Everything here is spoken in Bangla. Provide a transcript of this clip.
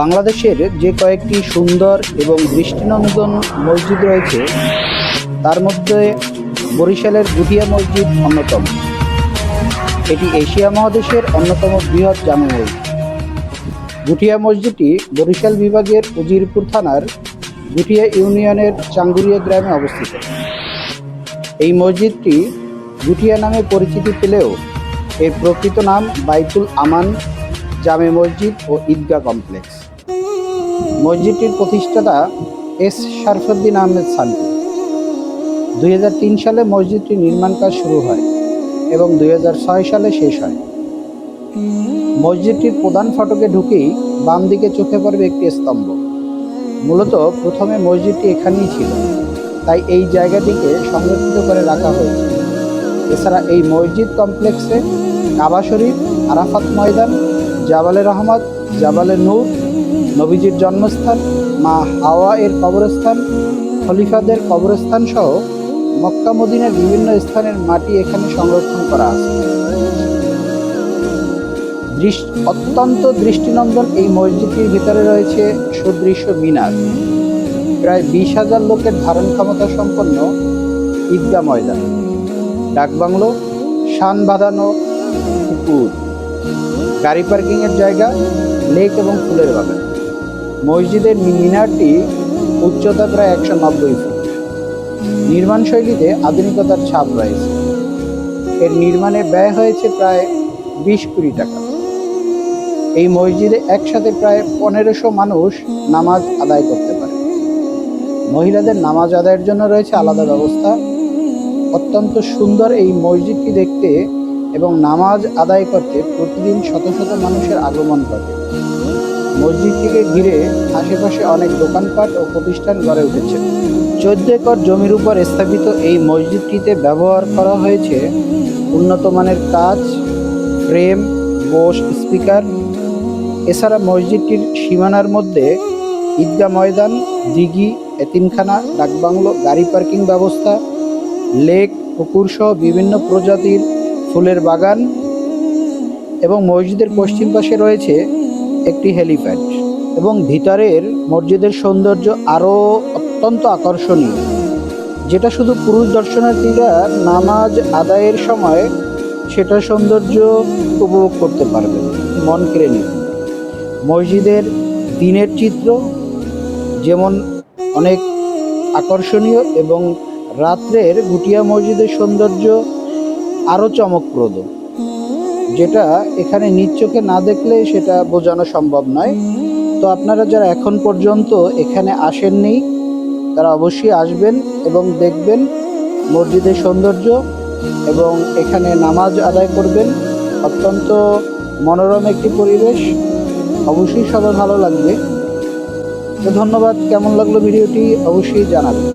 বাংলাদেশের যে কয়েকটি সুন্দর এবং দৃষ্টিনন্দন মসজিদ রয়েছে, তার মধ্যে বরিশালের গুটিয়া মসজিদ অন্যতম। এটি এশিয়া মহাদেশের অন্যতম বৃহৎ জামে মসজিদ। গুটিয়া মসজিদটি বরিশাল বিভাগের উজিরপুর থানার গুটিয়া ইউনিয়নের চাঙ্গুরিয়া গ্রামে অবস্থিত। এই মসজিদটি গুটিয়া নামে পরিচিতি পেলেও এর প্রকৃত নাম বাইতুল আমান জামে মসজিদ ও ঈদগাহ কমপ্লেক্স। মসজিদটির প্রতিষ্ঠাতা এস শারফুদ্দিন আহমেদ সান্টি দুই সালে মসজিদটির নির্মাণ কাজ শুরু হয় এবং দুই হাজার ছয় সালে শেষ হয়। মসজিদটির প্রধান ফটকে ঢুকেই বাম দিকে চোখে পড়বে একটি স্তম্ভ। মূলত প্রথমে মসজিদটি এখানেই ছিল। তাই এই জায়গাটিকে সংরক্ষিত করে রাখা হয়েছে। এছাড়া এই মসজিদ কমপ্লেক্সে কাবা শরীফ, আরাফাত ময়দান জাবালে রহমত, জাবালে নূর, নবীজির জন্মস্থান, মা হাওয়া এর কবরস্থান, খলিফাদের কবরস্থান সহ মক্কা মদিনার বিভিন্ন স্থানের মাটি এখানে সংরক্ষণ করা আছে। অত্যন্ত দৃষ্টিনন্দন এই মসজিদটির ভিতরে রয়েছে সুদৃশ্য মিনার। প্রায় বিশ হাজার লোকের ধারণ ক্ষমতা সম্পন্ন ঈদগাহ ময়দান। ডাকবাংলো, শান বাঁধানো পুকুর। গাড়ি পার্কিংয়ের জায়গা লেক এবং ফুলের বাগান। মসজিদের মিনারটি উচ্চতা প্রায় একশো নব্বই ফুট। নির্মাণ শৈলীতে আধুনিকতার ছাপ রয়েছে। এর নির্মাণে ব্যয় হয়েছে প্রায় বিশ কোটি টাকা। এই মসজিদে একসাথে প্রায় পনেরোশো মানুষ নামাজ আদায় করতে পারে। মহিলাদের নামাজ আদায়ের জন্য রয়েছে আলাদা ব্যবস্থা। অত্যন্ত সুন্দর এই মসজিদটি দেখতে এবং নামাজ আদায় করতে প্রতিদিন শত শত মানুষের আগমন ঘটে। মসজিদটিকে ঘিরে আশেপাশে অনেক দোকানপাট ও প্রতিষ্ঠান গড়ে উঠেছে। চোদ্দ একর জমির উপর স্থাপিত এই মসজিদটিতে ব্যবহার করা হয়েছে উন্নত মানের কাজ ফ্রেম, বোস, স্পিকার। এছাড়া মসজিদটির সীমানার মধ্যে ঈদগাহ ময়দান, দিঘি, এতিমখানা, ডাকবাংলো, গাড়ি পার্কিং ব্যবস্থা, লেক পুকুর সহ বিভিন্ন প্রজাতির ফুলের বাগান এবং মসজিদের পশ্চিম পাশে রয়েছে একটি হেলিপ্যাড এবং ভিতরের মসজিদের সৌন্দর্য আরও অত্যন্ত আকর্ষণীয়, যেটা শুধু পুরুষ দর্শনার্থীরা নামাজ আদায়ের সময় সেটা সৌন্দর্য উপভোগ করতে পারবে। মন কেড়ে নেবে মসজিদের দিনের চিত্র যেমন অনেক আকর্ষণীয় এবং রাত্রের গুটিয়া মসজিদের সৌন্দর্য আরও চমকপ্রদ। যেটা এখানে নিজ চোখে না দেখলে সেটা বোঝানো সম্ভব নয়। তো আপনারা যারা এখন পর্যন্ত এখানে আসেননি, তারা অবশ্যই আসবেন এবং দেখবেন মসজিদের সৌন্দর্য এবং এখানে নামাজ আদায় করবেন। অত্যন্ত মনোরম একটি পরিবেশ। অবশ্যই সবার ভালো লাগবে। তো ধন্যবাদ। কেমন লাগল ভিডিওটি? অবশ্যই জানাবেন।